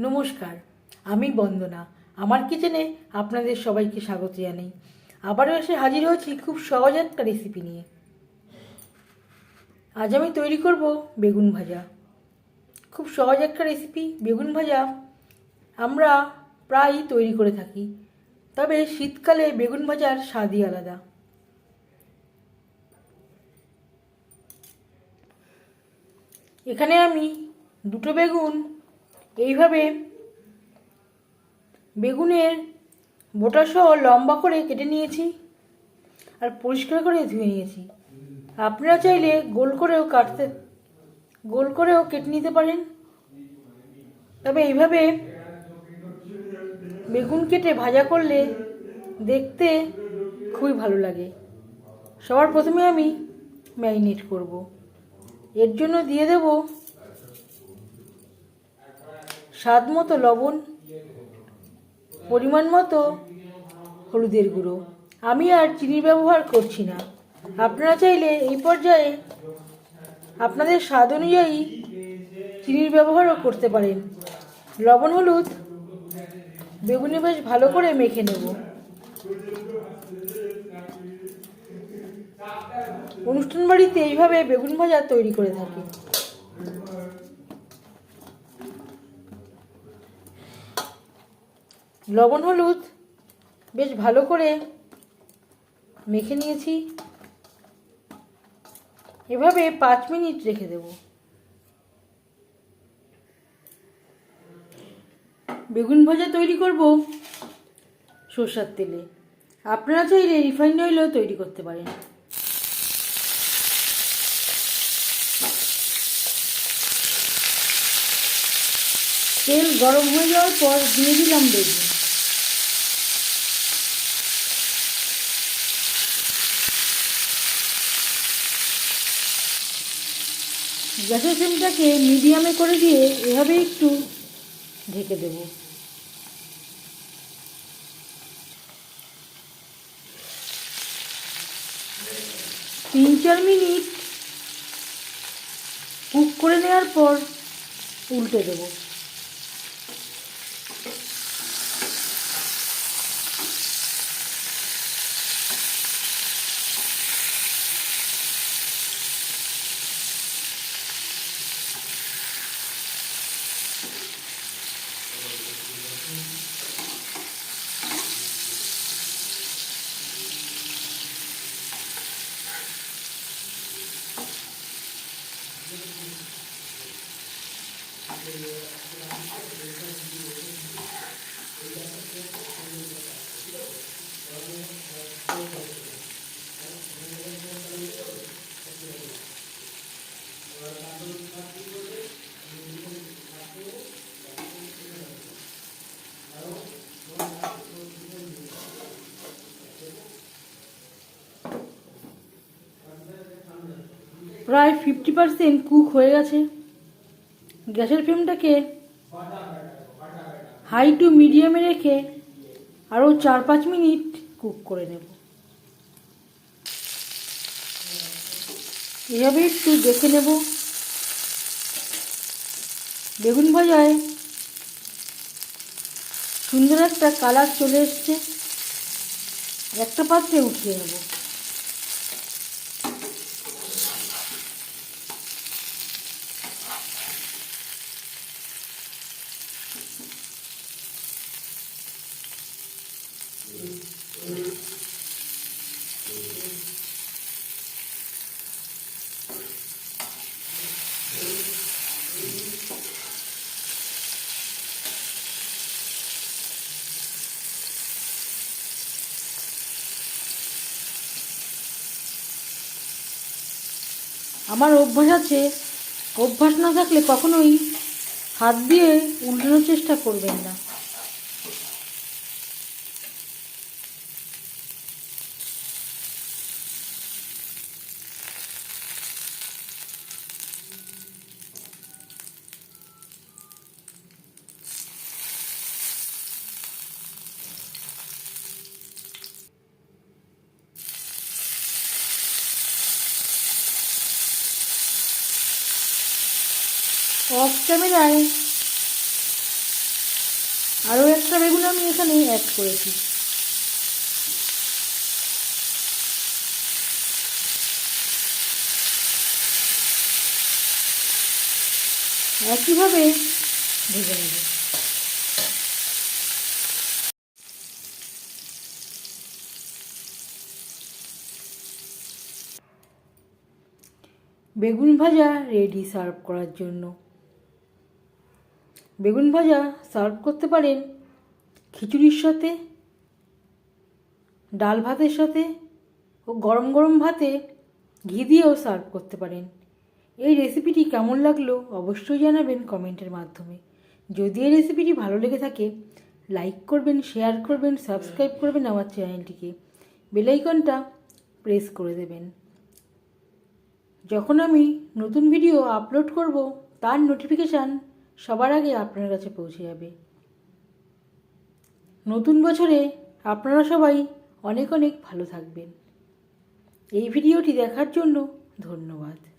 নমস্কার, আমি বন্দনা। আমার কিচেনে আপনাদের সবাইকে স্বাগত জানাই। আবারও এসে হাজির হয়েছি খুব সহজ একটা রেসিপি নিয়ে। আজ আমি তৈরি করব বেগুন ভাজা। খুব সহজ একটা রেসিপি বেগুন ভাজা আমরা প্রায়ই তৈরি করে থাকি। তবে শীতকালে বেগুন ভাজার স্বাদই আলাদা। এখানে আমি দুটো বেগুন এইভাবে বেগুনের বোটাসহ লম্বা করে কেটে নিয়েছি আর পরিষ্কার করে ধুয়ে নিয়েছি। আপনারা চাইলে গোল করেও কাটতে, গোল করেও কেটে নিতে পারেন। তবে এইভাবে বেগুন কেটে ভাজা করলে দেখতে খুবই ভালো লাগে। সবার প্রথমে আমি ম্যারিনেট করব। এর জন্য দিয়ে দেব স্বাদ মতো লবণ, পরিমাণ মতো হলুদের গুঁড়ো। আমি আর চিনির ব্যবহার করছি না। আপনারা চাইলে এই পর্যায়ে আপনাদের স্বাদ অনুযায়ী চিনির ব্যবহারও করতে পারেন। লবণ, হলুদ, বেগুনে বেশ ভালো করে মেখে নেব। অনুষ্ঠান বাড়িতে এইভাবে বেগুন ভাজা তৈরি করে থাকি। লবণ, হলুদ, বেশ ভালো করে মেখে নিয়েছি। এভাবে পাঁচ মিনিট রেখে দেব। বেগুন ভাজা তৈরি করব সর্ষার তেলে। আপনারা চাইলে রিফাইন্ড অয়েলও তৈরি করতে পারেন। তেল গরম হয়ে যাওয়ার পর দিয়ে দিলাম বেগুন। গ্যাসের ফ্লেমটাকে মিডিয়ামে করে দিয়ে এভাবে একটু ঢেকে দেব। তিন চার মিনিট কুক করে নেওয়ার পর উল্টে দেবো। প্রায় ফিফটি পার্সেন্ট কুক হয়ে গেছে। গ্যাসের ফ্লেমটাকে হাই টু মিডিয়ামে রেখে আরও চার পাঁচ মিনিট কুক করে নেব। এভাবে একটু দেখে নেব। বেগুন ভাজায় সুন্দর একটা কালার চলে এসছে। একটা পাত্রে উঠিয়ে নেব। আমার অভ্যাস আছে অভ্যাস না থাকলে কখনোই হাত দিয়ে উল্টানোর চেষ্টা করবেন না। অফ ক্যামেরায় আরও একটা বেগুন আমি এখানে অ্যাড করেছি। একইভাবে ভেজে নেব। বেগুন ভাজা রেডি সার্ভ করার জন্য। বেগুন ভাজা সার্ভ করতে পারেন। খিচুড়ির সাথে, ডাল ভাতের সাথে ও গরম গরম ভাতে ঘি দিয়েও সার্ভ করতে পারেন। এই রেসিপিটি কেমন লাগল অবশ্যই জানাবেন কমেন্টের মাধ্যমে। যদি এই রেসিপিটি ভালো লেগে থাকে লাইক করবেন শেয়ার করবেন সাবস্ক্রাইব করবেন আমার চ্যানেলটিকে বেলাইকনটা প্রেস করে দেবেন। যখন আমি নতুন ভিডিও আপলোড করব, তার নোটিফিকেশান সবার আগে আপনার কাছে পৌঁছে যাবে। নতুন বছরে আপনারা সবাই অনেক অনেক ভালো থাকবেন। এই ভিডিওটি দেখার জন্য ধন্যবাদ।